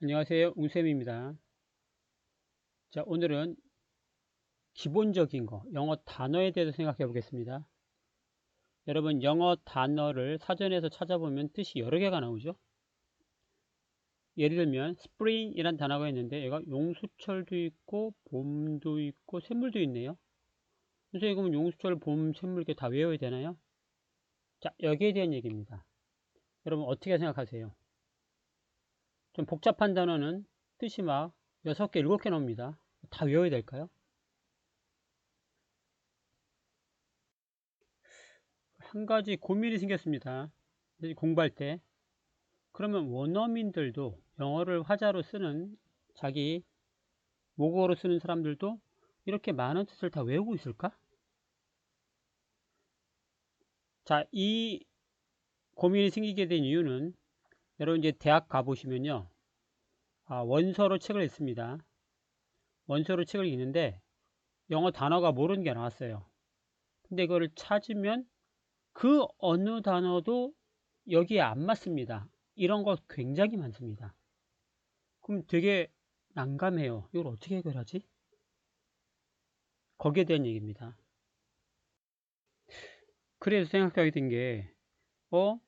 안녕하세요. 웅쌤입니다. 자, 오늘은 기본적인 거, 영어 단어에 대해서 생각해 보겠습니다. 여러분, 영어 단어를 사전에서 찾아보면 뜻이 여러 개가 나오죠? 예를 들면, spring이란 단어가 있는데, 얘가 용수철도 있고, 봄도 있고, 샘물도 있네요. 선생님, 그러면 용수철, 봄, 샘물 이렇게 다 외워야 되나요? 자, 여기에 대한 얘기입니다. 여러분, 어떻게 생각하세요? 좀 복잡한 단어는 뜻이 막 6개, 7개 나옵니다. 다 외워야 될까요? 한 가지 고민이 생겼습니다. 공부할 때. 그러면 원어민들도 영어를 화자로 쓰는 자기 모국어로 쓰는 사람들도 이렇게 많은 뜻을 다 외우고 있을까? 자, 이 고민이 생기게 된 이유는 여러분 이제 대학 가보시면요. 아, 원서로 책을 읽습니다. 원서로 책을 읽는데 영어 단어가 모르는 게 나왔어요. 근데 이거를 찾으면 그 어느 단어도 여기에 안 맞습니다. 이런 거 굉장히 많습니다. 그럼 되게 난감해요. 이걸 어떻게 해결하지? 거기에 대한 얘기입니다. 그래서 생각하게 된 게, 어?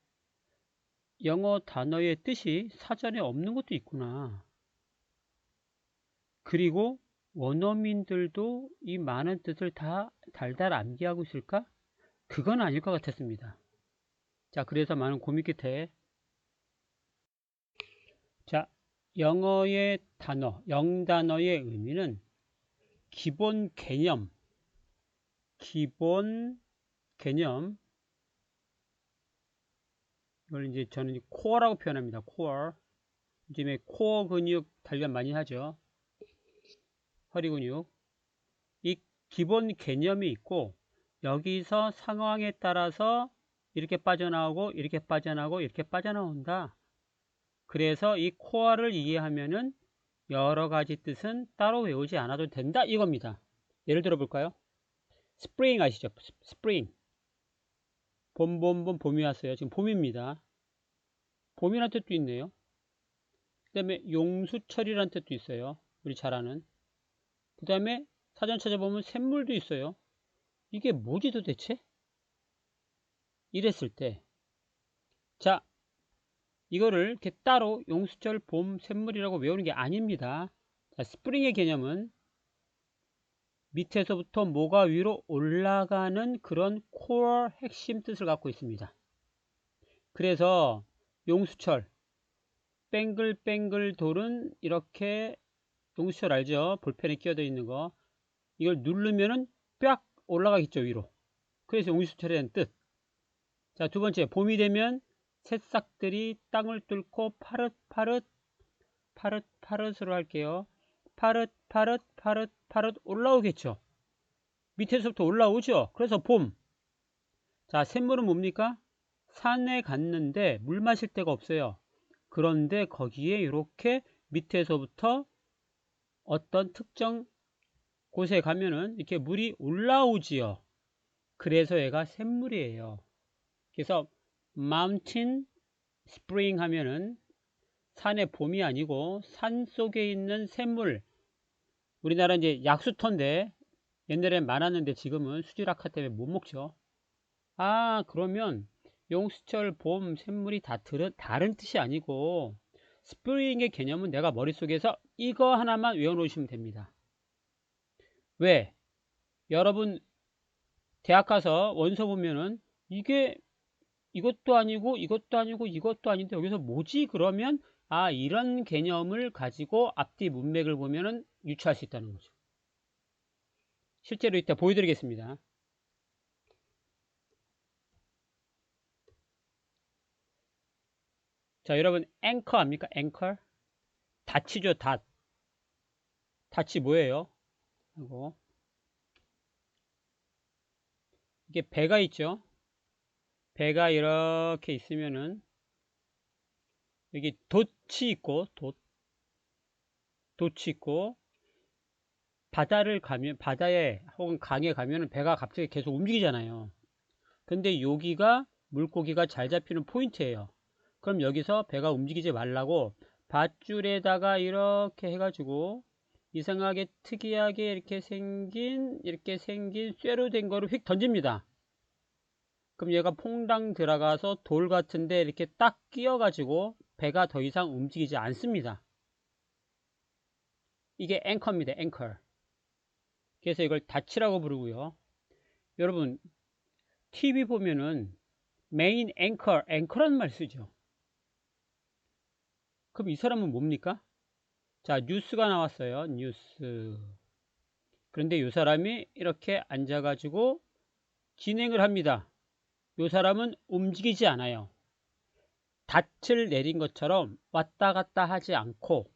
영어 단어의 뜻이 사전에 없는 것도 있구나. 그리고 원어민들도 이 많은 뜻을 다 달달 암기하고 있을까? 그건 아닐 것 같았습니다. 자, 그래서 많은 고민 끝에 자, 영어의 단어, 영단어의 의미는 기본 개념, 기본 개념, 이걸 이제 저는 코어라고 표현합니다. 코어. 요즘에 코어 근육 단련 많이 하죠. 허리 근육. 이 기본 개념이 있고 여기서 상황에 따라서 이렇게 빠져나오고 이렇게 빠져나오고 이렇게 빠져나온다. 그래서 이 코어를 이해하면은 여러 가지 뜻은 따로 외우지 않아도 된다 이겁니다. 예를 들어 볼까요? 스프링 아시죠? 스프링. 봄, 봄, 봄, 봄이 왔어요. 지금 봄입니다. 봄이라는 뜻도 있네요. 그 다음에 용수철이라는 뜻도 있어요. 우리 잘 아는. 그 다음에 사전 찾아보면 샘물도 있어요. 이게 뭐지 도대체? 이랬을 때. 자, 이거를 이렇게 따로 용수철, 봄, 샘물이라고 외우는 게 아닙니다. 자, 스프링의 개념은 밑에서부터 모가 위로 올라가는 그런 코어 핵심 뜻을 갖고 있습니다. 그래서 용수철 뱅글뱅글 돌은 이렇게 용수철 알죠? 볼펜에 끼어져 있는 거 이걸 누르면은 쫙 올라가겠죠 위로 그래서 용수철이라는 뜻. 자, 두 번째, 봄이 되면 새싹들이 땅을 뚫고 파릇파릇, 파릇파릇으로 할게요. 파릇 파릇, 파릇 파릇 올라오겠죠. 밑에서부터 올라오죠. 그래서 봄. 자, 샘물은 뭡니까? 산에 갔는데 물 마실 데가 없어요. 그런데 거기에 이렇게 밑에서부터 어떤 특정 곳에 가면은 이렇게 물이 올라오지요. 그래서 얘가 샘물이에요. 그래서 mountain 하면은 산의 봄이 아니고 산 속에 있는 샘물. 우리나라 이제 약수터인데 옛날엔 많았는데 지금은 수질악화 때문에 못 먹죠. 아, 그러면 용수철, 봄, 샘물이 다 들은, 다른 뜻이 아니고 스프링의 개념은 내가 머릿속에서 이거 하나만 외워놓으시면 됩니다. 왜? 여러분 대학 가서 원서 보면은 이게 이것도 아니고 이것도 아니고 이것도 아닌데 여기서 뭐지? 그러면 아 이런 개념을 가지고 앞뒤 문맥을 보면은 유추할 수 있다는 거죠. 실제로 이따 보여드리겠습니다. 자, 여러분 앵커 압니까? 앵커? 닷이죠, 닷. 닷이 뭐예요? 하고 이게 배가 있죠. 배가 이렇게 있으면은 여기 돛이 있고 돛 돛이 있고 바다를 가면 바다에 혹은 강에 가면은 배가 갑자기 계속 움직이잖아요. 근데 여기가 물고기가 잘 잡히는 포인트예요. 그럼 여기서 배가 움직이지 말라고 밧줄에다가 이렇게 해가지고 이상하게 특이하게 이렇게 생긴 이렇게 생긴 쇠로 된 거를 휙 던집니다. 그럼 얘가 퐁당 들어가서 돌 같은데 이렇게 딱 끼어 가지고 배가 더 이상 움직이지 않습니다. 이게 앵커입니다. 앵커. 그래서 이걸 닫치라고 부르고요. 여러분 TV 보면은 메인 앵커, 앵커란 말 쓰죠. 그럼 이 사람은 뭡니까? 자, 뉴스가 나왔어요. 뉴스. 그런데 이 사람이 이렇게 앉아가지고 진행을 합니다. 이 사람은 움직이지 않아요. 닻을 내린 것처럼 왔다 갔다 하지 않고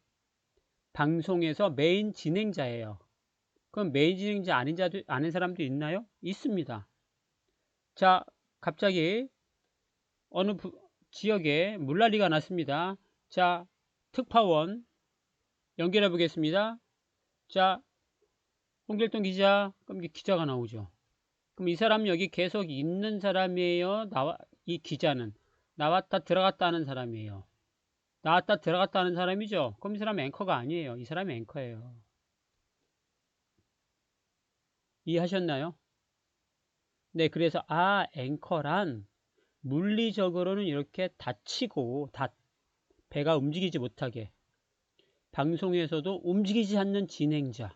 방송에서 메인 진행자예요. 그럼 메인 진행자 아닌 자도 아는 사람도 있나요? 있습니다. 자, 갑자기 어느 부, 지역에 물난리가 났습니다. 자, 특파원 연결해 보겠습니다. 자, 홍길동 기자, 그럼 기자가 나오죠. 그럼 이 사람 여기 계속 있는 사람이에요. 나와 이 기자는 나왔다 들어갔다 하는 사람이에요. 나왔다 들어갔다 하는 사람이죠. 그럼 이 사람 앵커가 아니에요. 이 사람이 앵커예요. 이해하셨나요? 네, 그래서 아 앵커란 물리적으로는 이렇게 닫히고 닫 배가 움직이지 못하게 방송에서도 움직이지 않는 진행자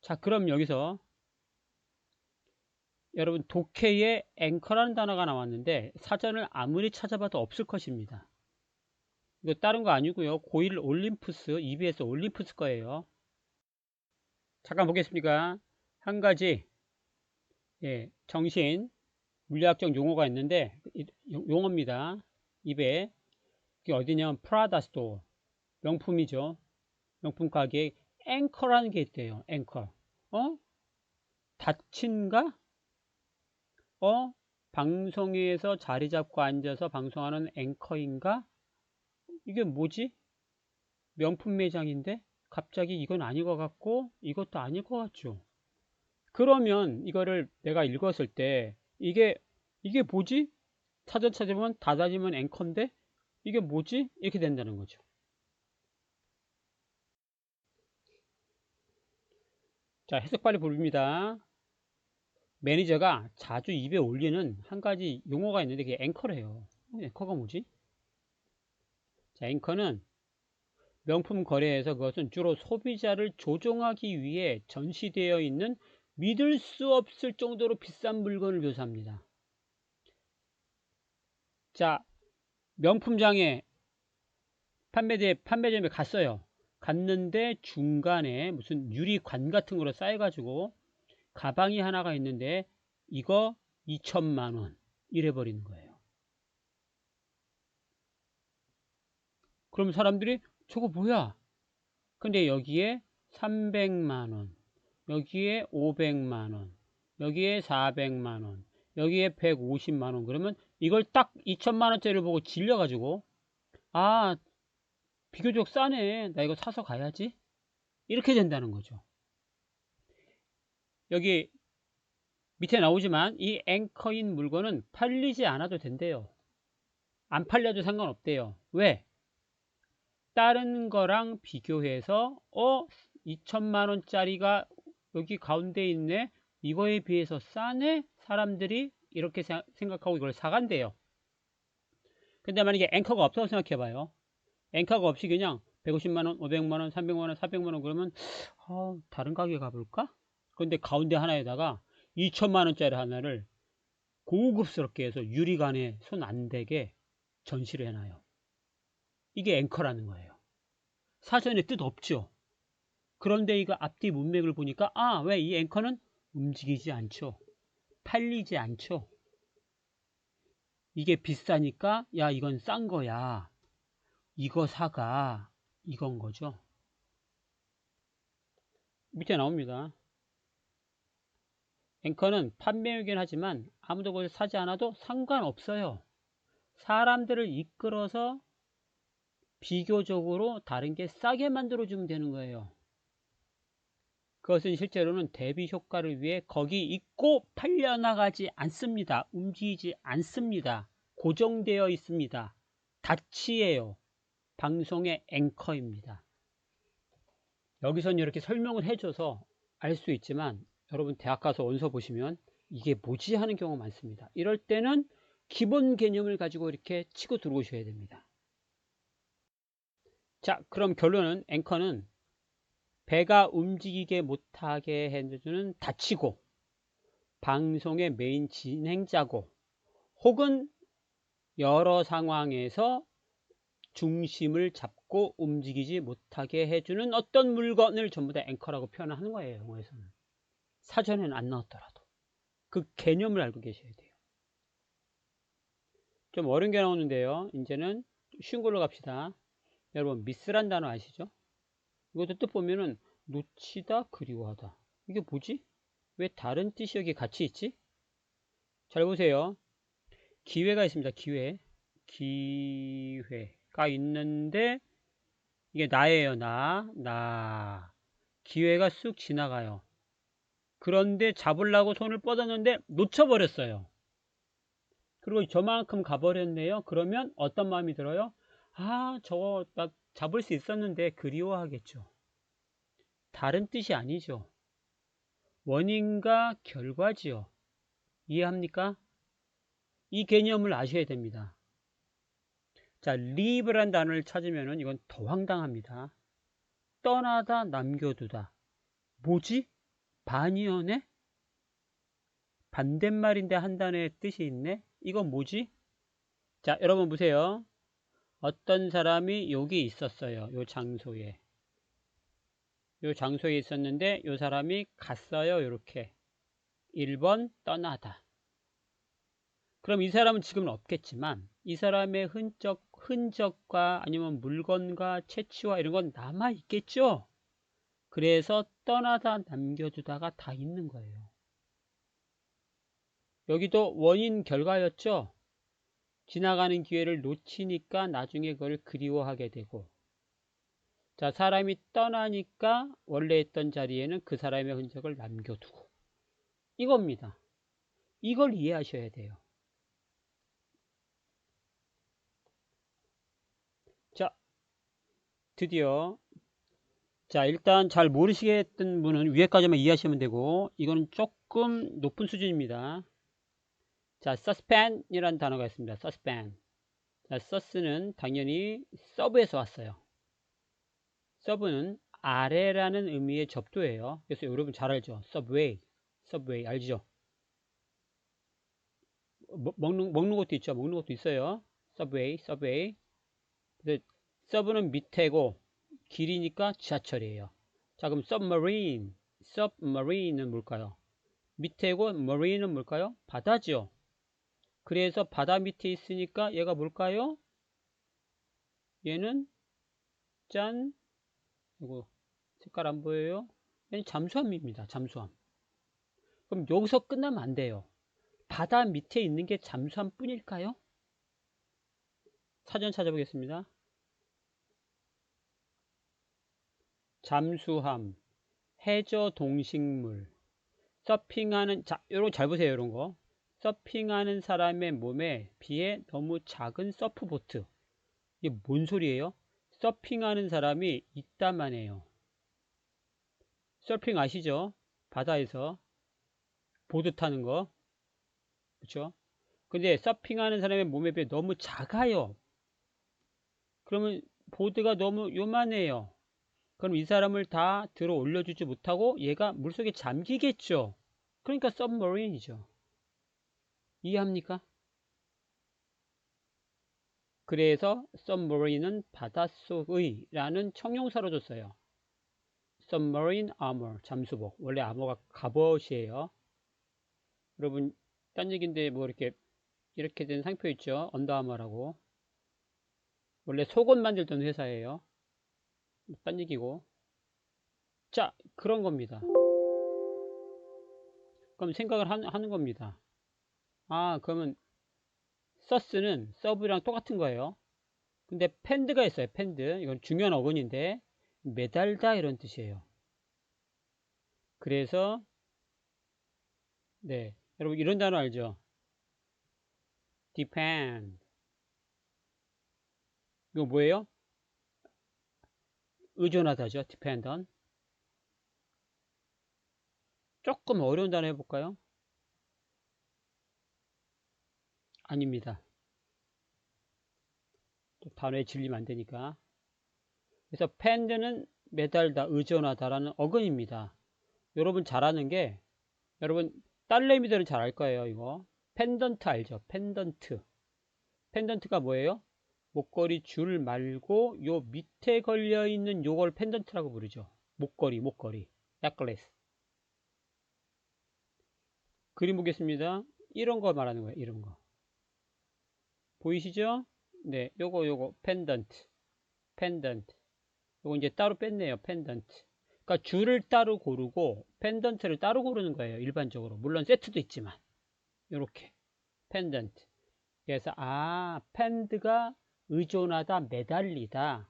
자 그럼 여기서 여러분 독해에 앵커라는 단어가 나왔는데 사전을 아무리 찾아봐도 없을 것입니다 이거 다른 거 아니고요 고1 올림푸스 EBS 올림푸스 거예요 잠깐 보겠습니까 한 가지 예, 정신 물리학적 용어가 있는데 용어입니다. 입에 이게 어디냐면 프라다 스토어 명품이죠. 명품 가게에 앵커라는 게 있대요. 앵커. 어? 닫힌가? 어? 방송에서 자리 잡고 앉아서 방송하는 앵커인가? 이게 뭐지? 명품 매장인데 갑자기 이건 아닌 것 같고 이것도 아닐 것 같죠. 그러면 이거를 내가 읽었을 때 이게 이게 뭐지? 찾아 찾으면 닫아지면 앵커인데 이게 뭐지? 이렇게 된다는 거죠. 자 해석발이 부릅니다. 매니저가 자주 입에 올리는 한 가지 용어가 있는데 그게 앵커래요. 앵커가 뭐지? 자 앵커는 명품 거래에서 그것은 주로 소비자를 조종하기 위해 전시되어 있는 믿을 수 없을 정도로 비싼 물건을 묘사합니다. 자, 명품장에 판매대, 판매점에 갔어요. 갔는데 중간에 무슨 유리관 같은 거로 쌓여가지고 가방이 하나가 있는데 이거 2천만 원 이래 버리는 거예요. 그럼 사람들이 저거 뭐야? 근데 여기에 300만 원 여기에 500만 원, 여기에 400만 원, 여기에 150만 원 그러면 이걸 딱 2천만 원짜리를 보고 질려 가지고 아 비교적 싸네 나 이거 사서 가야지 이렇게 된다는 거죠 여기 밑에 나오지만 이 앵커인 물건은 팔리지 않아도 된대요. 안 팔려도 상관없대요. 왜? 다른 거랑 비교해서 어 2천만 원짜리가 여기 가운데 있네. 이거에 비해서 싸네? 사람들이 이렇게 생각하고 이걸 사간대요. 근데 만약에 앵커가 없다고 생각해 봐요. 앵커가 없이 그냥 150만원 500만원 300만원 400만원 그러면 어, 다른 가게 가볼까 근데 가운데 하나에다가 2천만원짜리 하나를 고급스럽게 해서 유리관에 손 안 대게 전시를 해놔요. 이게 앵커라는 거예요. 사전에 뜻 없죠. 그런데 이거 앞뒤 문맥을 보니까 아 왜 이 앵커는 움직이지 않죠? 팔리지 않죠? 이게 비싸니까 야 이건 싼 거야. 이거 사가. 이건 거죠. 밑에 나옵니다 앵커는 판매이긴 하지만 아무도 그걸 사지 않아도 상관없어요 사람들을 이끌어서 비교적으로 다른 게 싸게 만들어 주면 되는 거예요 그것은 실제로는 대비 효과를 위해 거기 있고 팔려나가지 않습니다. 움직이지 않습니다. 고정되어 있습니다. 닷이에요. 방송의 앵커입니다. 여기선 이렇게 설명을 해줘서 알 수 있지만 여러분 대학 가서 원서 보시면 이게 뭐지 하는 경우가 많습니다. 이럴 때는 기본 개념을 가지고 이렇게 치고 들어오셔야 됩니다. 자 그럼 결론은 앵커는 배가 움직이게 못하게 해주는 닫히고 방송의 메인 진행자고 혹은 여러 상황에서 중심을 잡고 움직이지 못하게 해주는 어떤 물건을 전부 다 앵커라고 표현하는 거예요. 영어에서는. 사전에는 안 나왔더라도. 그 개념을 알고 계셔야 돼요. 좀 어려운 게 나오는데요. 이제는 쉬운 걸로 갑시다. 여러분 미스란 단어 아시죠? 이것도 뜻 보면은 놓치다 그리워하다. 이게 뭐지? 왜 다른 뜻이 여기 같이 있지? 잘 보세요. 기회가 있습니다. 기회. 기회가 있는데 이게 나예요. 나. 나. 기회가 쑥 지나가요. 그런데 잡으려고 손을 뻗었는데 놓쳐버렸어요. 그리고 저만큼 가버렸네요. 그러면 어떤 마음이 들어요? 아, 저거 나 잡을 수 있었는데 그리워하겠죠. 다른 뜻이 아니죠. 원인과 결과지요. 이해합니까? 이 개념을 아셔야 됩니다. 자, leave란 단어를 찾으면 이건 더 황당합니다. 떠나다 남겨두다. 뭐지? 반이어네? 반대말인데 한 단어의 뜻이 있네? 이건 뭐지? 자, 여러분 보세요. 어떤 사람이 여기 있었어요. 요 장소에. 요 장소에 있었는데 요 사람이 갔어요. 이렇게 1번 떠나다. 그럼 이 사람은 지금은 없겠지만 이 사람의 흔적, 흔적과 아니면 물건과 채취와 이런 건 남아 있겠죠. 그래서 떠나다 남겨두다가 다 있는 거예요. 여기도 원인 결과였죠. 지나가는 기회를 놓치니까 나중에 그걸 그리워하게 되고 자, 사람이 떠나니까 원래 있던 자리에는 그 사람의 흔적을 남겨두고. 이겁니다. 이걸 이해하셔야 돼요. 자, 드디어. 자, 일단 잘 모르시겠던 분은 위에까지만 이해하시면 되고, 이거는 조금 높은 수준입니다. 자, suspend이라는 단어가 있습니다. suspend. 자, sus는 당연히 서브에서 왔어요. 서브는 아래라는 의미의 접두예요. 그래서 여러분 잘 알죠? 서브웨이, 서브웨이 알죠? 뭐, 먹는 먹는 것도 있죠. 먹는 것도 있어요. 서브웨이, 서브웨이. 그래서 서브는 밑에고 길이니까 지하철이에요. 자, 그럼 submarine, submarine은 뭘까요? 밑에고 marine은 뭘까요? 바다죠. 그래서 바다 밑에 있으니까 얘가 뭘까요? 얘는 짠 이거 색깔 안 보여요? 잠수함입니다. 잠수함. 그럼 여기서 끝나면 안 돼요. 바다 밑에 있는 게 잠수함 뿐일까요? 사전 찾아보겠습니다. 잠수함, 해저 동식물, 서핑하는, 자, 요런 잘 보세요, 이런 거. 서핑하는 사람의 몸에 비해 너무 작은 서프보트. 이게 뭔 소리예요? 서핑하는 사람이 있다만 해요. 서핑 아시죠? 바다에서 보드 타는 거. 그렇죠? 근데 서핑하는 사람의 몸에 비해 너무 작아요. 그러면 보드가 너무 요만해요. 그럼 이 사람을 다 들어 올려주지 못하고 얘가 물속에 잠기겠죠. 그러니까 서브머린이죠. 이해합니까? 그래서 submarine은 바닷속의 라는 청용사로 줬어요. submarine 잠수복. 원래 아머가 갑옷이에요. 여러분, 딴 얘기인데 뭐 이렇게, 이렇게 된 상표 있죠? 언더아머라고. 원래 속옷 만들던 회사예요. 딴 얘기고. 자, 그런 겁니다. 그럼 생각을 하 는 겁니다. 아, 그러면 서스는 서브랑 똑같은 거예요. 근데 팬드가 있어요. 팬드. 이건 중요한 어근인데 매달다 이런 뜻이에요. 그래서 네 여러분 이런 단어 알죠? depend 이거 뭐예요? 의존하다죠. dependent. 조금 어려운 단어 해볼까요? 아닙니다. 또 단어에 질리면 안 되니까. 그래서 펜드는 매달다, 의존하다라는 어근입니다. 여러분 잘 아는 게 여러분 딸내미들은 잘 알 거예요. 이거 펜던트 알죠? 펜던트. 펜던트가 뭐예요? 목걸이 줄 말고 요 밑에 걸려 있는 요걸 펜던트라고 부르죠. 목걸이, 목걸이. 넥클레스. 그림 보겠습니다. 이런 거 말하는 거예요. 이런 거. 보이시죠? 네, 요거 요거 펜던트. 펜던트. 요거 이제 따로 뺐네요. 펜던트. 그러니까 줄을 따로 고르고 펜던트를 따로 고르는 거예요. 일반적으로. 물론 세트도 있지만. 요렇게. 펜던트. 그래서 아, 펜드가 의존하다, 매달리다.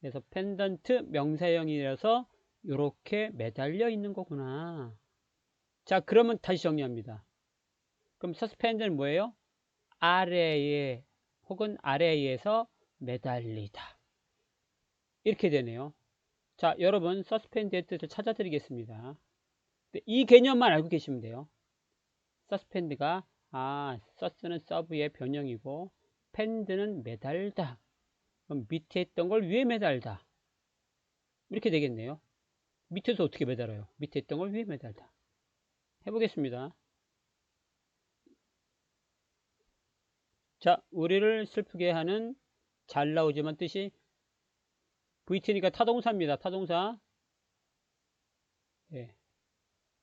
그래서 펜던트 명사형이라서 이렇게 매달려 있는 거구나. 자, 그러면 다시 정리합니다. 그럼 서스펜드는 뭐예요? 아래에 혹은 아래에서 매달리다. 이렇게 되네요. 자, 여러분 서스펜드의 뜻을 찾아드리겠습니다. 이 개념만 알고 계시면 돼요. 서스펜드가 아, 서스는 서브의 변형이고 펜드는 매달다. 그럼 밑에 있던 걸 위에 매달다. 이렇게 되겠네요. 밑에서 어떻게 매달아요? 밑에 있던 걸 위에 매달다. 해보겠습니다. 자, 우리를 슬프게 하는 잘 나오지만 뜻이 VT니까 타동사입니다. 타동사. 예.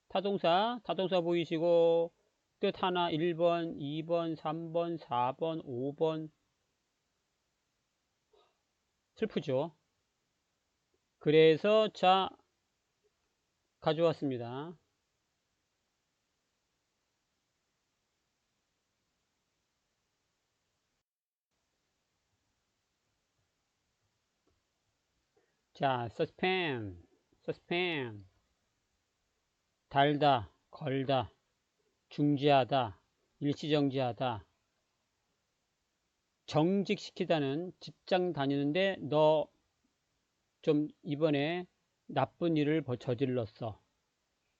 타동사, 타동사 보이시고 뜻 하나 1번, 2번, 3번, 4번, 5번 슬프죠. 그래서 자 가져왔습니다. 자, suspend, suspend, 달다, 걸다, 중지하다, 일시정지하다, 정직시키다는 직장 다니는데 너 좀 이번에 나쁜 일을 저질렀어.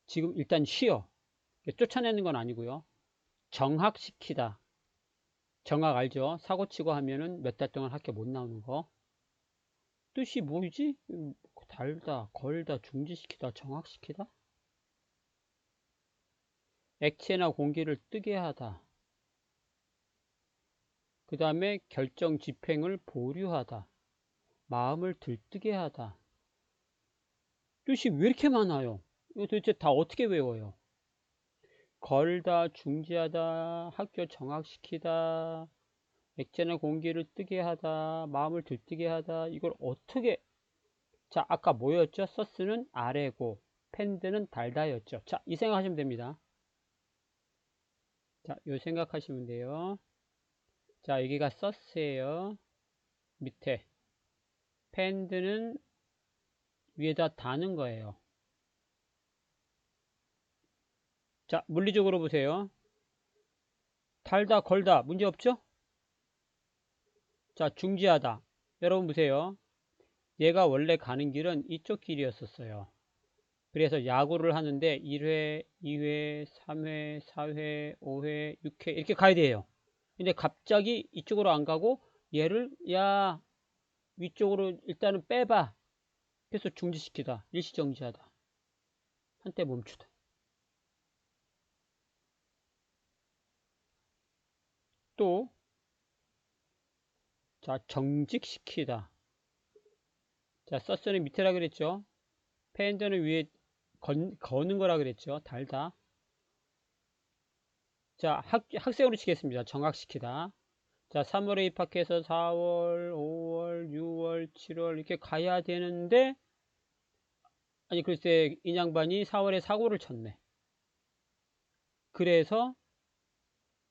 지금 일단 쉬어. 쫓아내는 건 아니고요. 정학시키다. 정학 알죠? 사고치고 하면은 몇 달 동안 학교 못 나오는 거. 뜻이 뭐지? 달다, 걸다, 중지시키다, 정학시키다? 액체나 공기를 뜨게 하다. 그 다음에 결정 집행을 보류하다. 마음을 들뜨게 하다. 뜻이 왜 이렇게 많아요? 이거 도대체 다 어떻게 외워요? 걸다, 중지하다, 학교 정학시키다, 액체나 공기를 뜨게 하다, 마음을 들뜨게 하다, 이걸 어떻게, 자, 아까 뭐였죠? 서스는 아래고, 펜드는 달다였죠. 자, 이 생각하시면 됩니다. 자, 요 생각하시면 돼요. 자, 여기가 서스예요. 밑에. 펜드는 위에다 다는 거예요. 자, 물리적으로 보세요. 달다, 걸다, 문제 없죠? 자, 중지하다. 여러분 보세요. 얘가 원래 가는 길은 이쪽 길이었었어요. 그래서 야구를 하는데 1회, 2회, 3회, 4회, 5회, 6회 이렇게 가야 돼요. 근데 갑자기 이쪽으로 안 가고 얘를 야 위쪽으로 일단은 빼봐. 그래서 중지시키다. 일시정지하다. 한때 멈추다. 또, 자, 정직시키다. 자, 서스는 밑에라 그랬죠. 펜더는 위에 건, 거는 거라 그랬죠. 달다. 자, 학, 학생으로 치겠습니다. 정학시키다. 자, 3월에 입학해서 4월, 5월, 6월, 7월 이렇게 가야 되는데 아니 글쎄 인양반이 4월에 사고를 쳤네. 그래서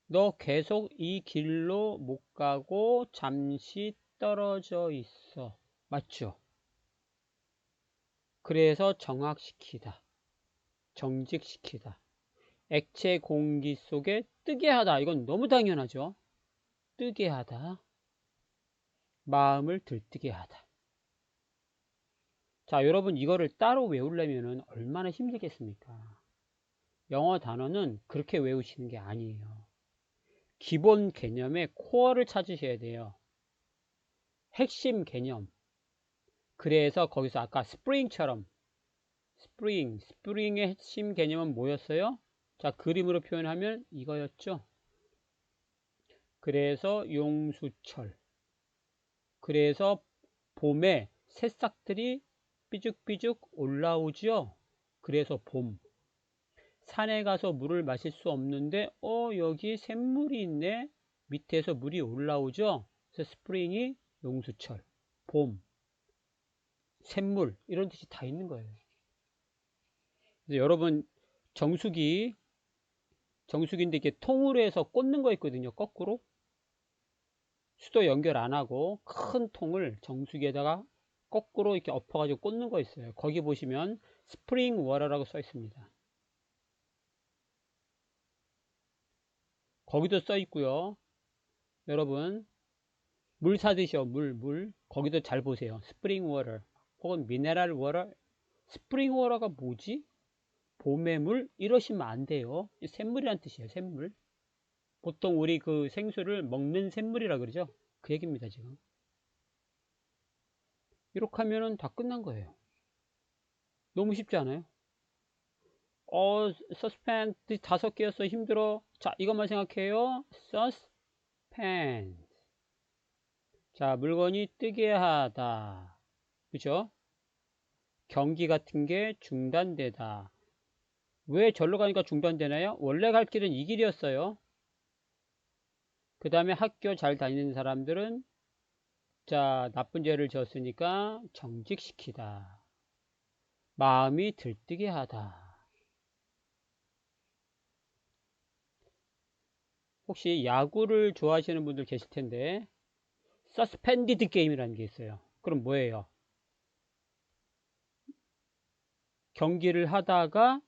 너 계속 이 길로 못 가고 잠시 떨어져 있어. 맞죠? 그래서 정확시키다. 정직시키다. 액체 공기 속에 뜨게 하다. 이건 너무 당연하죠. 뜨게 하다. 마음을 들뜨게 하다. 자, 여러분 이거를 따로 외우려면 얼마나 힘들겠습니까? 영어 단어는 그렇게 외우시는 게 아니에요. 기본 개념의 코어를 찾으셔야 돼요. 핵심 개념. 그래서 거기서 아까 스프링처럼 스프링, 스프링의 핵심 개념은 뭐였어요? 자, 그림으로 표현하면 이거였죠. 그래서 용수철. 그래서 봄에 새싹들이 삐죽삐죽 올라오죠. 그래서 봄. 산에 가서 물을 마실 수 없는데 어 여기 샘물이 있네. 밑에서 물이 올라오죠. 그래서 스프링이 용수철, 봄, 샘물 이런 뜻이 다 있는 거예요. 여러분 정수기 정수기인데 이렇게 통으로 해서 꽂는 거 있거든요. 거꾸로 수도 연결 안 하고 큰 통을 정수기에다가 거꾸로 이렇게 엎어 가지고 꽂는 거 있어요. 거기 보시면 스프링 워러라고 써 있습니다. 거기도 써 있고요. 여러분 물 사드셔 물 물 거기도 잘 보세요. 스프링 워러 혹은 미네랄 워러 스프링 워러가 뭐지? 봄의 물 이러시면 안 돼요. 샘물이란 뜻이에요. 샘물. 보통 우리 그 생수를 먹는 샘물이라 그러죠. 그 얘기입니다 지금. 이렇게 하면은 다 끝난 거예요. 너무 쉽지 않아요? 어, 서스펜트 다섯 개였어. 힘들어. 자, 이것만 생각해요. 서스펜. 자, 물건이 뜨게 하다. 그죠? 경기 같은 게 중단되다. 왜 절로 가니까 중단되나요? 원래 갈 길은 이 길이었어요. 그 다음에 학교 잘 다니는 사람들은 자, 나쁜 죄를 지었으니까 정직시키다. 마음이 들뜨게 하다. 혹시 야구를 좋아하시는 분들 계실 텐데, 서스펜디드 게임이라는 게 있어요. 그럼 뭐예요? 경기를 하다가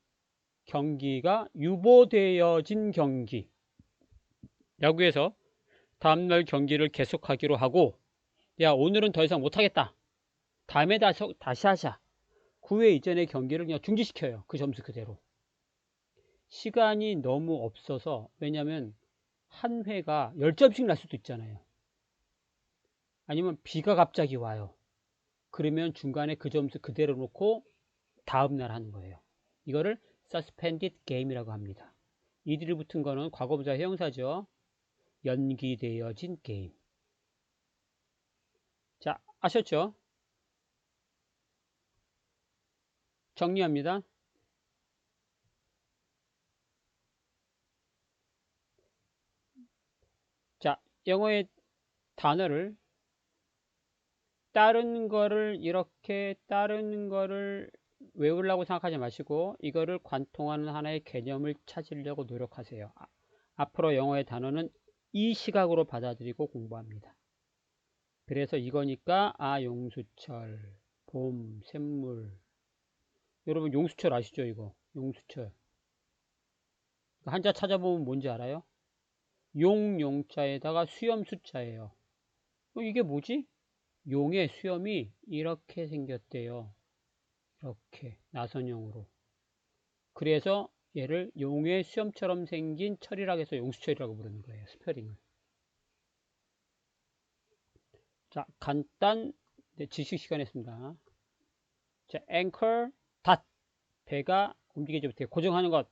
경기가 유보되어진 경기. 야구에서 다음날 경기를 계속하기로 하고 야 오늘은 더 이상 못하겠다. 다음에 다시, 다시 하자. 9회 이전의 경기를 그냥 중지시켜요. 그 점수 그대로. 시간이 너무 없어서 왜냐면 한 회가 10점씩 날 수도 있잖아요. 아니면 비가 갑자기 와요. 그러면 중간에 그 점수 그대로 놓고 다음날 하는 거예요. 이거를 suspended game이라고 합니다 이들이 붙은 거는 과거부사 형사죠 연기되어진 게임 아셨죠? 정리합니다. 자, 영어의 단어를 다른 거를 이렇게 다른 거를 외우려고 생각하지 마시고 이거를 관통하는 하나의 개념을 찾으려고 노력하세요. 아, 앞으로 영어의 단어는 이 시각으로 받아들이고 공부합니다. 그래서 이거니까 아 용수철 봄 샘물 여러분 용수철 아시죠 이거 용수철 한자 찾아보면 뭔지 알아요? 용 용자에다가 수염 숫자예요 어, 이게 뭐지? 용의 수염이 이렇게 생겼대요 이렇게 나선형으로. 그래서 얘를 용의 수염처럼 생긴 철이라고 해서 용수철이라고 부르는 거예요 스페링을. 자, 간단 네, 지식 시간 했습니다. 자, 앵커 닷 배가 움직이지 못해 고정하는 것.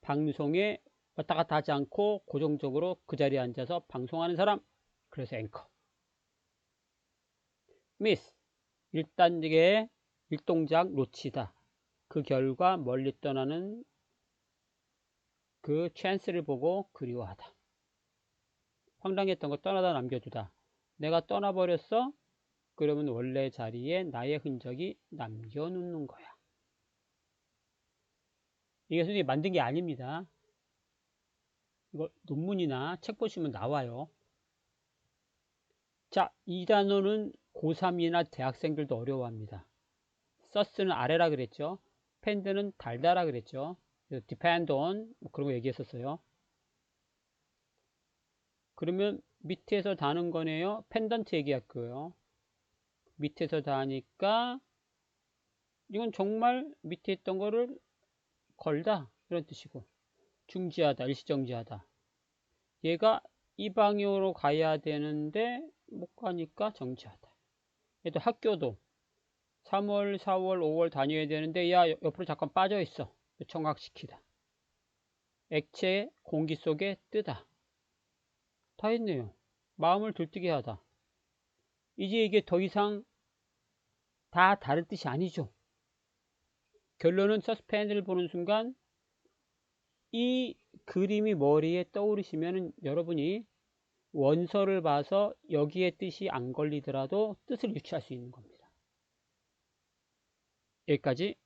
방송에 왔다 갔다 하지 않고 고정적으로 그 자리에 앉아서 방송하는 사람. 그래서 앵커 미스 일단적의 일동작 놓치다 그 결과 멀리 떠나는 그 찬스를 보고 그리워하다 황당했던 거 떠나다 남겨두다 내가 떠나버렸어? 그러면 원래 자리에 나의 흔적이 남겨놓는 거야. 이게 선생님이 만든 게 아닙니다. 이거 논문이나 책 보시면 나와요. 자, 이 단어는 고3이나 대학생들도 어려워합니다. 서스는 아래라 그랬죠. 펜드는 달달라 그랬죠. depend on 뭐 그런 거 얘기했었어요. 그러면 밑에서 다는 거네요. 펜던트 얘기할 거예요. 밑에서 다니까 이건 정말 밑에 있던 거를 걸다 이런 뜻이고 중지하다 일시정지하다 얘가 이 방향으로 가야 되는데 못 가니까 정지하다 얘도 학교도 3월 4월 5월 다녀야 되는데 야 옆으로 잠깐 빠져 있어. 청각시키다. 액체 공기 속에 뜨다. 다 했네요. 마음을 들뜨게 하다. 이제 이게 더 이상 다 다른 뜻이 아니죠. 결론은 서스펜드를 보는 순간 이 그림이 머리에 떠오르시면 여러분이 원서를 봐서 여기에 뜻이 안 걸리더라도 뜻을 유추할 수 있는 겁니다. 여기까지